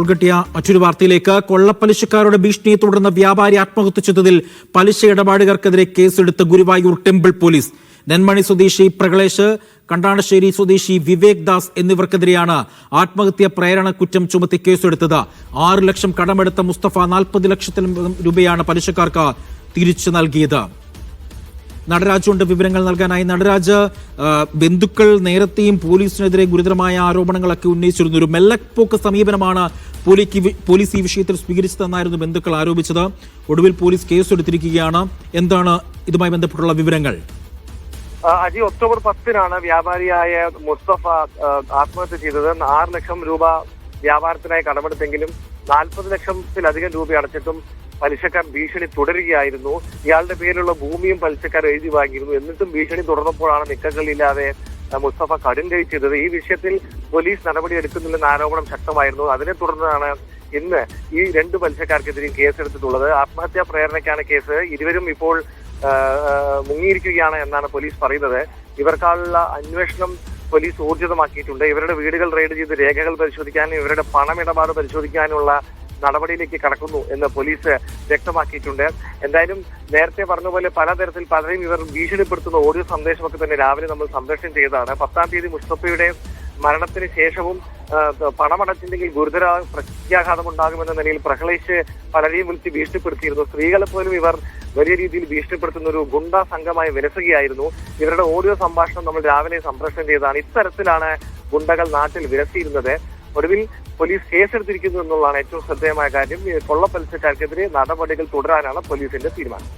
ഉൾക്കിട്ടിയ മറ്റൊരു വാർത്തയിലേക്ക് കൊള്ളപ്പലിശക്കാരുടെ ഭീഷണിയെ തുടർന്ന് വ്യാപാരി ആത്മഹത്യ ചെയ്തതിൽ പലിശ ഇടപാടുകാർക്കെതിരെ കേസെടുത്ത് ഗുരുവായൂർ ടെമ്പിൾ പോലീസ്. നെന്മണി സ്വദേശി പ്രകളേഷ് കണ്ടാണശ്ശേരി സ്വദേശി വിവേക് ദാസ് എന്നിവർക്കെതിരെയാണ് ആത്മഹത്യ പ്രേരണ കുറ്റം ചുമത്തി കേസെടുത്തത്. ആറ് ലക്ഷം കടമെടുത്ത മുസ്തഫ നാൽപ്പത് ലക്ഷത്തിലും രൂപയാണ് പലിശക്കാർക്ക് തിരിച്ചു നൽകിയത്. നടരാജുണ്ട് വിവരങ്ങൾ നൽകാനായി. നടരാജ് ബന്ധുക്കൾ നേരത്തെയും പോലീസിനെതിരെ ഗുരുതരമായ ആരോപണങ്ങളൊക്കെ ഉന്നയിച്ചിരുന്നു. ഒരു മെല്ലപ്പോക്ക് സമീപനമാണ് പോലീസ് ഈ വിഷയത്തിൽ സ്വീകരിച്ചതെന്നായിരുന്നു ബന്ധുക്കൾ ആരോപിച്ചത്. ഒടുവിൽ പോലീസ് കേസെടുത്തിരിക്കുകയാണ്. എന്താണ് ഇതുമായി ബന്ധപ്പെട്ടുള്ള വിവരങ്ങൾ? അജി ഒക്ടോബർ പത്തിനാണ് വ്യാപാരിയായ മുസ്തഫ ആത്മഹത്യ ചെയ്തത്. ആറ് ലക്ഷം രൂപ വ്യാപാരത്തിനായി കടമെടുത്തെങ്കിലും നാൽപ്പത് ലക്ഷത്തിലധികം രൂപ അടച്ചിട്ടും പലിശക്കാർ ഭീഷണി തുടരുകയായിരുന്നു. ഇയാളുടെ പേരിലുള്ള ഭൂമിയും പലിശക്കാർ എഴുതി വാങ്ങിയിരുന്നു. എന്നിട്ടും ഭീഷണി തുടർന്നപ്പോഴാണ് നിക്കങ്ങളില്ലാതെ മുസ്തഫ കടും കൈ ചെയ്തത്. ഈ വിഷയത്തിൽ പോലീസ് നടപടി എടുക്കുന്നില്ലെന്ന ആരോപണം ശക്തമായിരുന്നു. അതിനെ തുടർന്നാണ് ഇന്ന് ഈ രണ്ട് പലിശക്കാർക്കെതിരെയും കേസെടുത്തിട്ടുള്ളത്. ആത്മഹത്യാ പ്രേരണയ്ക്കാണ് കേസ്. ഇരുവരും ഇപ്പോൾ മുങ്ങിയിരിക്കുകയാണ് എന്നാണ് പോലീസ് പറയുന്നത്. ഇവർക്കായുള്ള അന്വേഷണം പോലീസ് ഊർജിതമാക്കിയിട്ടുണ്ട്. ഇവരുടെ വീടുകൾ റെയ്ഡ് ചെയ്ത് രേഖകൾ പരിശോധിക്കാനും ഇവരുടെ പണമിടപാട് പരിശോധിക്കാനുമുള്ള നടപടിയിലേക്ക് കടക്കുന്നു എന്ന് പോലീസ് വ്യക്തമാക്കിയിട്ടുണ്ട്. എന്തായാലും നേരത്തെ പറഞ്ഞ പോലെ പലതരത്തിൽ പലരെയും ഇവർ ഭീഷണിപ്പെടുത്തുന്ന ഓഡിയോ സന്ദേശമൊക്കെ തന്നെ രാവിലെ നമ്മൾ സംപ്രേഷണം ചെയ്തതാണ്. പത്താം തീയതി മുസ്തഫയുടെ മരണത്തിന് ശേഷവും പണമടച്ചില്ലെങ്കിൽ ഗുരുതര പ്രത്യാഘാതം ഉണ്ടാകുമെന്ന നിലയിൽ പ്രഹ്ലേഷ് പലരെയും വിളിച്ച് ഭീഷണിപ്പെടുത്തിയിരുന്നു. സ്ത്രീകളെ പോലും ഇവർ വലിയ രീതിയിൽ ഭീഷണിപ്പെടുത്തുന്ന ഒരു ഗുണ്ടാ സംഘമായി വിലസുകയായിരുന്നു. ഇവരുടെ ഓഡിയോ സംഭാഷണം നമ്മൾ രാവിലെ സംപ്രേഷണം ചെയ്തതാണ്. ഇത്തരത്തിലാണ് ഗുണ്ടകൾ നാട്ടിൽ വിലസിയിരുന്നത്. ഒടുവിൽ പോലീസ് കേസെടുത്തിരിക്കുന്നു എന്നുള്ളതാണ് ഏറ്റവും ശ്രദ്ധേയമായ കാര്യം. കൊള്ളപ്പലിച്ചക്കാർക്കെതിരെ നടപടികൾ തുടരാനാണ് പോലീസിന്റെ തീരുമാനം.